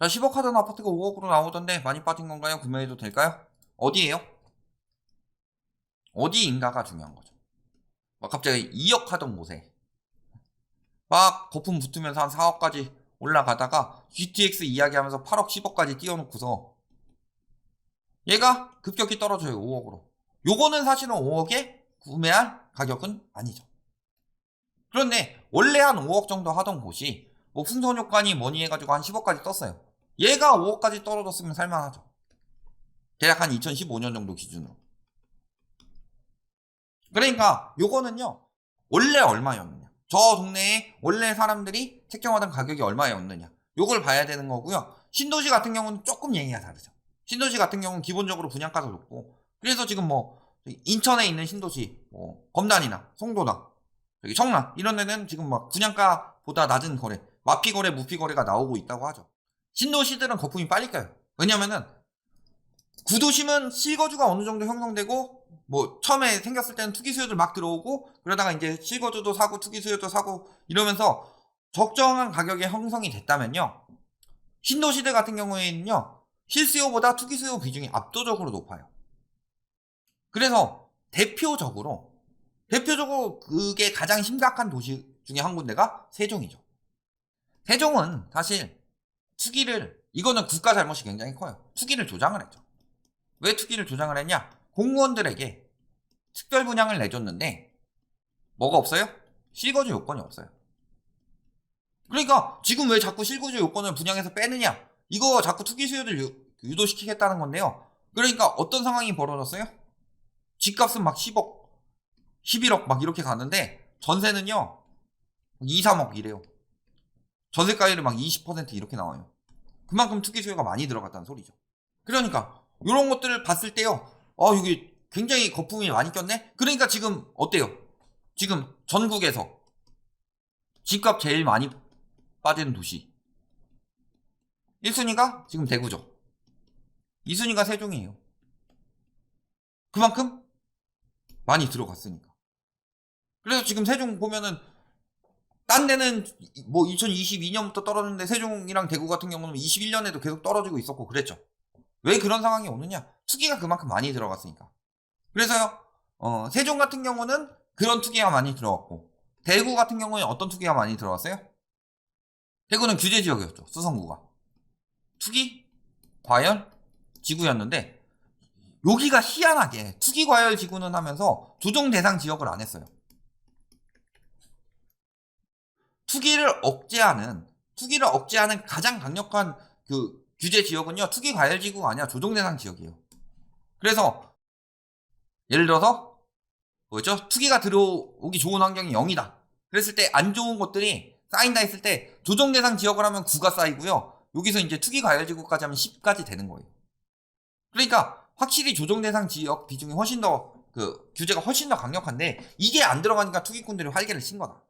자, 10억 하던 아파트가 5억으로 나오던데 많이 빠진 건가요? 구매해도 될까요? 어디예요? 어디인가가 중요한 거죠. 막 갑자기 2억 하던 곳에 막 거품 붙으면서 한 4억까지 올라가다가 GTX 이야기하면서 8억, 10억까지 띄워놓고서 얘가 급격히 떨어져요. 5억으로. 요거는 사실은 5억에 구매할 가격은 아니죠. 그런데 원래 한 5억 정도 하던 곳이 뭐 풍선 효과니 뭐니 해가지고 한 10억까지 떴어요. 얘가 5억까지 떨어졌으면 살만하죠. 대략 한 2015년 정도 기준으로. 그러니까 요거는요. 원래 얼마였느냐. 저 동네에 원래 사람들이 책정하던 가격이 얼마였느냐. 요걸 봐야 되는 거고요. 신도시 같은 경우는 조금 얘기가 다르죠. 신도시 같은 경우는 기본적으로 분양가도 높고 그래서 지금 뭐 인천에 있는 신도시 뭐 검단이나 송도나 청라 이런 데는 지금 막 분양가보다 낮은 거래 마피 거래 무피 거래가 나오고 있다고 하죠. 신도시들은 거품이 빨리 까요. 왜냐면은 구도심은 실거주가 어느 정도 형성되고 뭐 처음에 생겼을 때는 투기 수요들 막 들어오고 그러다가 이제 실거주도 사고 투기 수요도 사고 이러면서 적정한 가격에 형성이 됐다면요. 신도시들 같은 경우에는요. 실수요보다 투기 수요 비중이 압도적으로 높아요. 그래서 대표적으로 대표적으로 그게 가장 심각한 도시 중에 한 군데가 세종이죠. 세종은 사실 투기를 이거는 국가 잘못이 굉장히 커요. 투기를 조장을 했죠. 왜 투기를 조장을 했냐? 공무원들에게 특별 분양을 내줬는데 뭐가 없어요? 실거주 요건이 없어요. 그러니까 지금 왜 자꾸 실거주 요건을 분양해서 빼느냐? 이거 자꾸 투기 수요를 유, 유도시키겠다는 건데요. 그러니까 어떤 상황이 벌어졌어요? 집값은 막 10억, 11억 막 이렇게 가는데 전세는요 2, 3억 이래요. 전세가율이 막 20% 이렇게 나와요. 그만큼 투기 수요가 많이 들어갔다는 소리죠. 그러니까 이런 것들을 봤을 때요. 아 여기 굉장히 거품이 많이 꼈네. 그러니까 지금 어때요? 지금 전국에서 집값 제일 많이 빠지는 도시 1순위가 지금 대구죠. 2순위가 세종이에요. 그만큼 많이 들어갔으니까. 그래서 지금 세종 보면은 딴 데는 뭐 2022년부터 떨어졌는데 세종이랑 대구 같은 경우는 21년에도 계속 떨어지고 있었고 그랬죠. 왜 그런 상황이 오느냐? 투기가 그만큼 많이 들어갔으니까. 그래서요, 어, 세종 같은 경우는 그런 투기가 많이 들어갔고, 대구 같은 경우에 어떤 투기가 많이 들어갔어요? 대구는 규제 지역이었죠. 수성구가. 투기, 과열, 지구였는데, 여기가 희한하게 투기 과열 지구는 하면서 조정 대상 지역을 안 했어요. 투기를 억제하는 투기를 억제하는 가장 강력한 그 규제 지역은요 투기 과열 지구가 아니라 조정 대상 지역이에요. 그래서 예를 들어서 뭐죠? 투기가 들어오기 좋은 환경이 0이다. 그랬을 때 안 좋은 것들이 쌓인다 했을 때 조정 대상 지역을 하면 9가 쌓이고요. 여기서 이제 투기 과열 지구까지 하면 10까지 되는 거예요. 그러니까 확실히 조정 대상 지역 비중이 훨씬 더 그 규제가 훨씬 더 강력한데 이게 안 들어가니까 투기꾼들이 활개를 친 거다.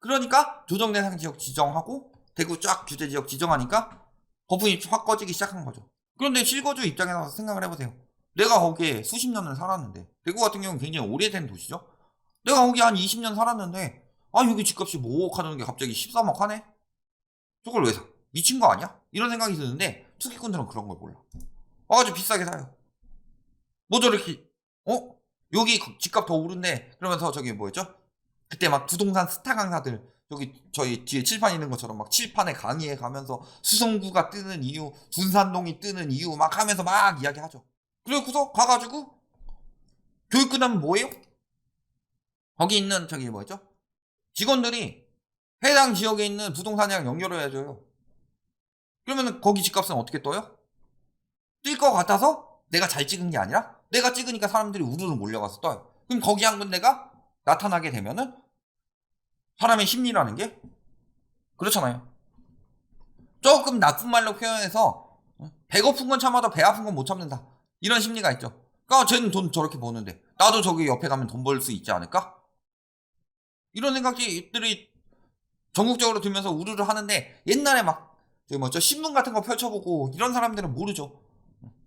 그러니까 조정 대상 지역 지정하고 대구 쫙 규제 지역 지정하니까 거품이 확 꺼지기 시작한 거죠. 그런데 실거주 입장에 나서 생각을 해보세요. 내가 거기에 수십 년을 살았는데 대구 같은 경우는 굉장히 오래된 도시죠. 내가 거기 한 20년 살았는데 아 여기 집값이 뭐 5억 하는 게 갑자기 13억 하네? 저걸 왜 사? 미친 거 아니야? 이런 생각이 드는데 투기꾼들은 그런 걸 몰라. 아주 비싸게 사요. 뭐 저렇게 어? 여기 집값 더 오른데 그러면서 저기 뭐였죠? 그때 막 부동산 스타 강사들 여기 저희 뒤에 칠판 있는 것처럼 막 칠판에 강의에 가면서 수성구가 뜨는 이유, 둔산동이 뜨는 이유 막 하면서 막 이야기하죠. 그래고서 가가지고 교육 끝나면 뭐예요? 거기 있는 저기 뭐였죠? 직원들이 해당 지역에 있는 부동산이랑 연결을 해줘요. 그러면 거기 집값은 어떻게 떠요? 뜰것 같아서 내가 잘 찍은 게 아니라 내가 찍으니까 사람들이 우르르 몰려가서 떠요. 그럼 거기 한 군데가 나타나게 되면은 사람의 심리라는 게 그렇잖아요. 조금 나쁜 말로 표현해서 배고픈 건 참아도 배 아픈 건 못 참는다. 이런 심리가 있죠. 그러니까 쟤는 돈 저렇게 버는데 나도 저기 옆에 가면 돈 벌 수 있지 않을까? 이런 생각들이 전국적으로 들면서 우르르 하는데 옛날에 막 저기 뭐죠 신문 같은 거 펼쳐보고 이런 사람들은 모르죠.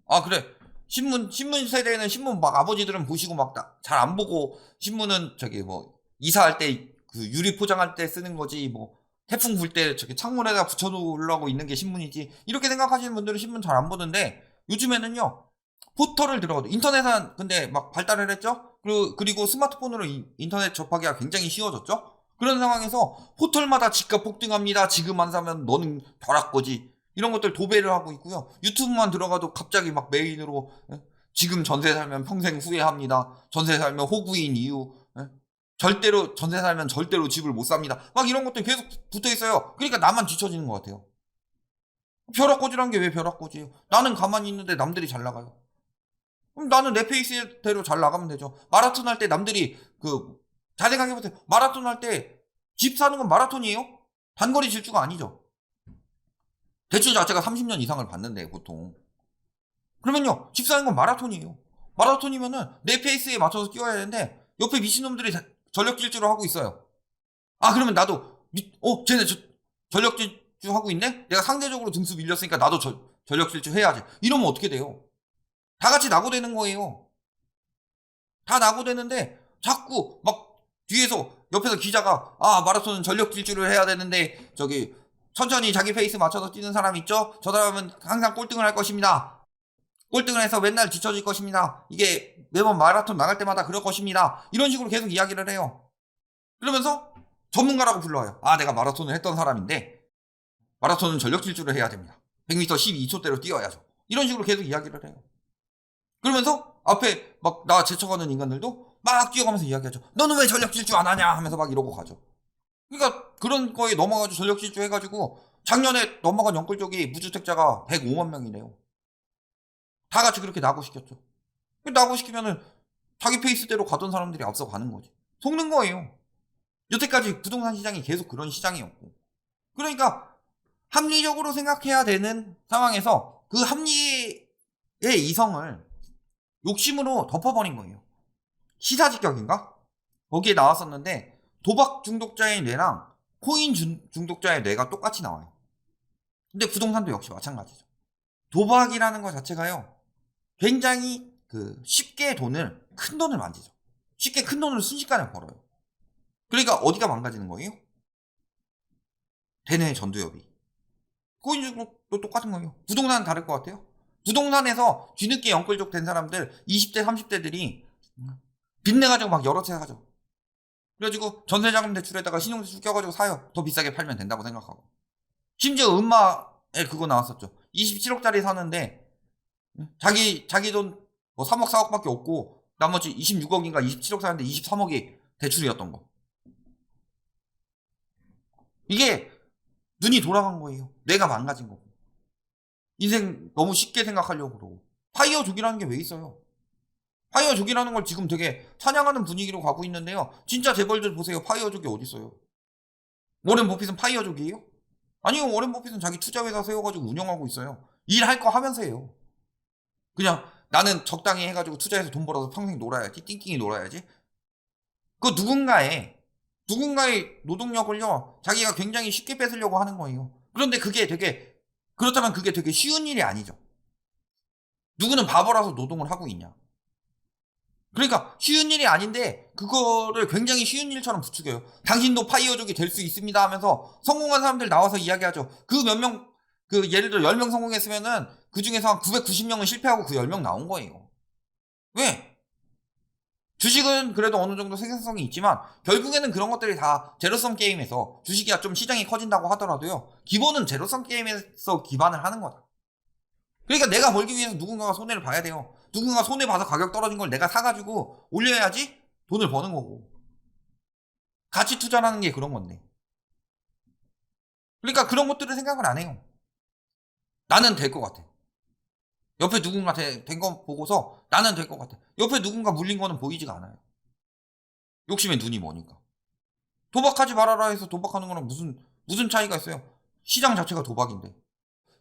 아 그래 신문 신문 세대는 신문 막 아버지들은 보시고 막 잘 안 보고 신문은 저기 뭐 이사할 때 그 유리 포장할 때 쓰는 거지 뭐 태풍 불 때 저기 창문에다 붙여놓으려고 있는 게 신문이지. 이렇게 생각하시는 분들은 신문 잘 안 보는데 요즘에는요. 포털을 들어가도 인터넷은 근데 막 발달을 했죠. 그리고, 그리고 스마트폰으로 이- 인터넷 접하기가 굉장히 쉬워졌죠. 그런 상황에서 포털마다 집값 폭등합니다. 지금 안 사면 너는 벼락 거지. 이런 것들 도배를 하고 있고요. 유튜브만 들어가도 갑자기 막 메인으로 예? 지금 전세 살면 평생 후회합니다. 전세 살면 호구인 이유. 예? 절대로 전세 살면 절대로 집을 못 삽니다. 막 이런 것들 계속 붙어 있어요. 그러니까 나만 뒤처지는 것 같아요. 벼락꼬지란 게 왜 벼락꼬지예요? 나는 가만히 있는데 남들이 잘 나가요. 그럼 나는 내 페이스대로 잘 나가면 되죠. 마라톤 할 때 남들이 그 잘 생각해보세요. 마라톤 할 때 집 사는 건 마라톤이에요? 단거리 질주가 아니죠. 대출 자체가 30년 이상을 받는데 보통. 그러면요 집 사는 건 마라톤이에요. 마라톤이면은 내 페이스에 맞춰서 뛰어야 되는데 옆에 미친놈들이 자- 전력 질주를 하고 있어요. 아 그러면 나도 미- 어 쟤네 저- 전력 질주 하고 있네? 내가 상대적으로 등수 밀렸으니까 나도 저- 전력 질주 해야지. 이러면 어떻게 돼요? 다 같이 낙오되는 거예요. 다 낙오되는데 자꾸 막 뒤에서 옆에서 기자가 아 마라톤은 전력 질주를 해야 되는데 저기 천천히 자기 페이스 맞춰서 뛰는 사람 있죠? 저 사람은 항상 꼴등을 할 것입니다. 꼴등을 해서 맨날 뒤처질 것입니다. 이게 매번 마라톤 나갈 때마다 그럴 것입니다. 이런 식으로 계속 이야기를 해요. 그러면서 전문가라고 불러요. 아 내가 마라톤을 했던 사람인데 마라톤은 전력 질주를 해야 됩니다. 100m 12초대로 뛰어야죠. 이런 식으로 계속 이야기를 해요. 그러면서 앞에 막 나 제쳐가는 인간들도 막 뛰어가면서 이야기하죠. 너는 왜 전력 질주 안 하냐 하면서 막 이러고 가죠. 그러니까 그런 거에 넘어가지고 전력 질주 해가지고 작년에 넘어간 연끌 쪽이 무주택자가 105만 명이네요. 다 같이 그렇게 낙오시켰죠. 낙오시키면은 자기 페이스대로 가던 사람들이 앞서 가는 거지. 속는 거예요. 여태까지 부동산 시장이 계속 그런 시장이었고. 그러니까 합리적으로 생각해야 되는 상황에서 그 합리의 이성을 욕심으로 덮어버린 거예요. 시사직격인가? 거기에 나왔었는데 도박 중독자의 뇌랑 코인 중- 중독자의 뇌가 똑같이 나와요. 근데 부동산도 역시 마찬가지죠. 도박이라는 것 자체가요. 굉장히 그 쉽게 돈을 큰 돈을 만지죠. 쉽게 큰 돈을 순식간에 벌어요. 그러니까 어디가 망가지는 거예요? 대뇌 전두엽이. 코인 중독도 똑같은 거예요. 부동산은 다를 것 같아요. 부동산에서 뒤늦게 연끌족 된 사람들 20대 30대들이 빚내 가지고 막 여러 채 사죠. 그래가지고 전세자금 대출에다가 신용대출 껴가지고 사요. 더 비싸게 팔면 된다고 생각하고. 심지어 음마에 그거 나왔었죠. 27억짜리 사는데 자기 자기 돈 뭐 3억 4억밖에 없고 나머지 26억인가 27억 사는데 23억이 대출이었던 거. 이게 눈이 돌아간 거예요. 내가 망가진 거고. 인생 너무 쉽게 생각하려고 그러고. 파이어 족이라는 게 왜 있어요? 파이어족이라는 걸 지금 되게 찬양하는 분위기로 가고 있는데요. 진짜 재벌들 보세요. 파이어족이 어디 있어요? 워렌 버핏은 파이어족이에요? 아니요. 워렌 버핏은 자기 투자회사 세워가지고 운영하고 있어요. 일할 거 하면서 해요. 그냥 나는 적당히 해가지고 투자해서 돈 벌어서 평생 놀아야지. 띵띵이 놀아야지. 그 누군가의 누군가의 노동력을요. 자기가 굉장히 쉽게 뺏으려고 하는 거예요. 그런데 그게 되게 그렇다면 그게 되게 쉬운 일이 아니죠. 누구는 바보라서 노동을 하고 있냐. 그러니까 쉬운 일이 아닌데 그거를 굉장히 쉬운 일처럼 부추겨요. 당신도 파이어족이 될 수 있습니다 하면서 성공한 사람들 나와서 이야기하죠. 그 몇 명, 그 예를 들어 10명 성공했으면은 그 중에서 한 990명은 실패하고 그 10명 나온 거예요. 왜? 주식은 그래도 어느 정도 생산성이 있지만 결국에는 그런 것들이 다 제로섬 게임에서 주식이 좀 시장이 커진다고 하더라도요. 기본은 제로섬 게임에서 기반을 하는 거다. 그러니까 내가 벌기 위해서 누군가가 손해를 봐야 돼요. 누군가 손해 봐서 가격 떨어진 걸 내가 사가지고 올려야지 돈을 버는 거고. 가치 투자라는 게 그런 건데. 그러니까 그런 것들을 생각을 안 해요. 나는 될 것 같아. 옆에 누군가 된 거 보고서 나는 될 것 같아. 옆에 누군가 물린 거는 보이지가 않아요. 욕심에 눈이 머니까. 도박하지 말아라 해서 도박하는 거랑 무슨, 무슨 차이가 있어요? 시장 자체가 도박인데.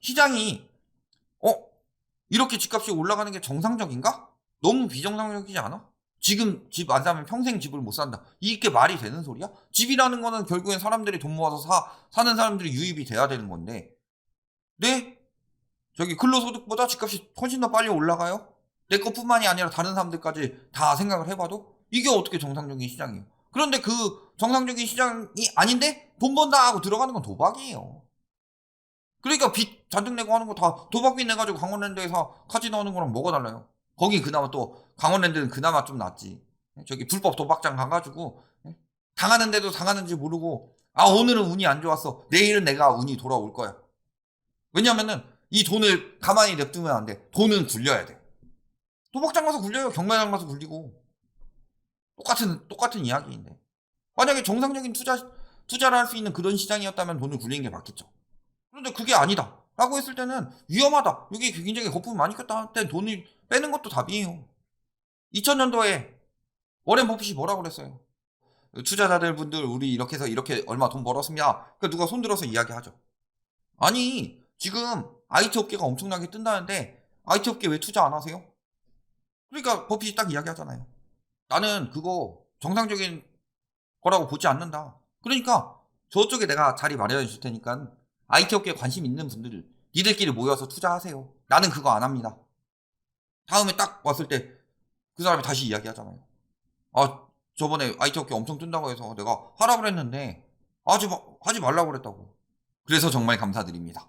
시장이, 어? 이렇게 집값이 올라가는 게 정상적인가? 너무 비정상적이지 않아? 지금 집 안 사면 평생 집을 못 산다. 이게 말이 되는 소리야? 집이라는 거는 결국엔 사람들이 돈 모아서 사, 사는 사람들이 유입이 돼야 되는 건데. 네? 저기 근로소득보다 집값이 훨씬 더 빨리 올라가요? 내 것뿐만이 아니라 다른 사람들까지 다 생각을 해봐도 이게 어떻게 정상적인 시장이에요? 그런데 그 정상적인 시장이 아닌데 돈 번다 하고 들어가는 건 도박이에요. 그러니까 빚 잔뜩 내고 하는 거 다 도박빚 내가지고 강원랜드에서 카지노 하는 거랑 뭐가 달라요? 거기 그나마 또 강원랜드는 그나마 좀 낫지. 저기 불법 도박장 가가지고 당하는데도 당하는지 모르고 아 오늘은 운이 안 좋았어. 내일은 내가 운이 돌아올 거야. 왜냐면은 이 돈을 가만히 냅두면 안 돼. 돈은 굴려야 돼. 도박장 가서 굴려요. 경매장 가서 굴리고. 똑같은 똑같은 이야기인데. 만약에 정상적인 투자 투자를 할 수 있는 그런 시장이었다면 돈을 굴리는 게 맞겠죠. 그런데 그게 아니다. 라고 했을 때는 위험하다. 여기 굉장히 거품이 많이 꼈다. 할때 돈을 빼는 것도 답이에요. 2000년도에 워렌 버핏이 뭐라고 그랬어요? 투자자들 분들 우리 이렇게 해서 이렇게 얼마 돈 벌었습니다. 그 누가 손들어서 이야기하죠. 아니 지금 IT 업계가 엄청나게 뜬다는데 IT 업계 왜 투자 안 하세요? 그러니까 버핏이 딱 이야기하잖아요. 나는 그거 정상적인 거라고 보지 않는다. 그러니까 저쪽에 내가 자리 마련해 줄 테니까 IT 업계에 관심 있는 분들 니들끼리 모여서 투자하세요. 나는 그거 안 합니다. 다음에 딱 왔을 때 그 사람이 다시 이야기하잖아요. 아 저번에 IT 업계 엄청 뜬다고 해서 내가 하라 그랬는데 하지, 마, 하지 말라고 그랬다고. 그래서 정말 감사드립니다.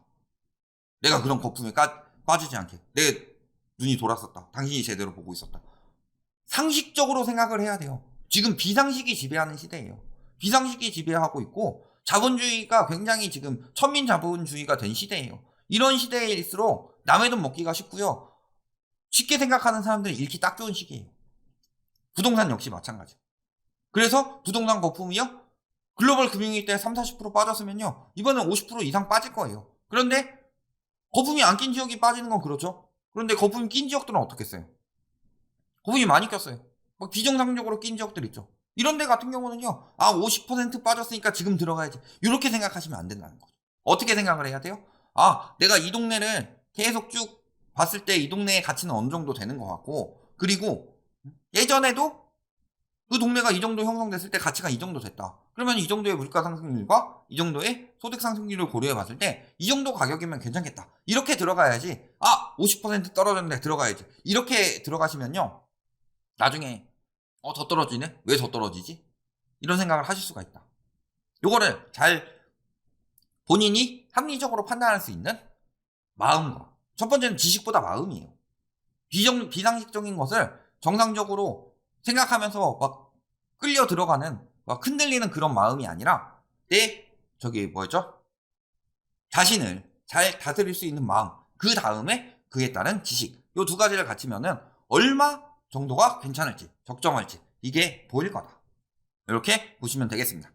내가 그런 거품에 까, 빠지지 않게. 내 눈이 돌았었다. 당신이 제대로 보고 있었다. 상식적으로 생각을 해야 돼요. 지금 비상식이 지배하는 시대예요. 비상식이 지배하고 있고 자본주의가 굉장히 지금 천민 자본주의가 된 시대예요. 이런 시대일수록 남의 돈 먹기가 쉽고요. 쉽게 생각하는 사람들은 잃기 딱 좋은 시기예요. 부동산 역시 마찬가지. 그래서 부동산 거품이요. 글로벌 금융위기 때 3, 40% 빠졌으면요. 이번엔 50% 이상 빠질 거예요. 그런데 거품이 안 낀 지역이 빠지는 건 그렇죠. 그런데 거품이 낀 지역들은 어떻겠어요? 거품이 많이 꼈어요. 막 비정상적으로 낀 지역들 있죠. 이런 데 같은 경우는요. 아, 50% 빠졌으니까 지금 들어가야지. 이렇게 생각하시면 안 된다는 거죠. 어떻게 생각을 해야 돼요? 아, 내가 이 동네를 계속 쭉 봤을 때 이 동네의 가치는 어느 정도 되는 것 같고, 그리고 예전에도 그 동네가 이 정도 형성됐을 때 가치가 이 정도 됐다. 그러면 이 정도의 물가 상승률과 이 정도의 소득 상승률을 고려해 봤을 때 이 정도 가격이면 괜찮겠다. 이렇게 들어가야지. 아, 50% 떨어졌는데 들어가야지. 이렇게 들어가시면요. 나중에 어, 더 떨어지네? 왜 더 떨어지지? 이런 생각을 하실 수가 있다. 요거를 잘 본인이 합리적으로 판단할 수 있는 마음과 첫 번째는 지식보다 마음이에요. 비정, 비상식적인 것을 정상적으로 생각하면서 막 끌려 들어가는 막 흔들리는 그런 마음이 아니라 내 저기 뭐였죠? 자신을 잘 다스릴 수 있는 마음 그 다음에 그에 따른 지식 요 두 가지를 갖추면은 얼마 정도가 괜찮을지 적정할지 이게 보일 거다. 이렇게 보시면 되겠습니다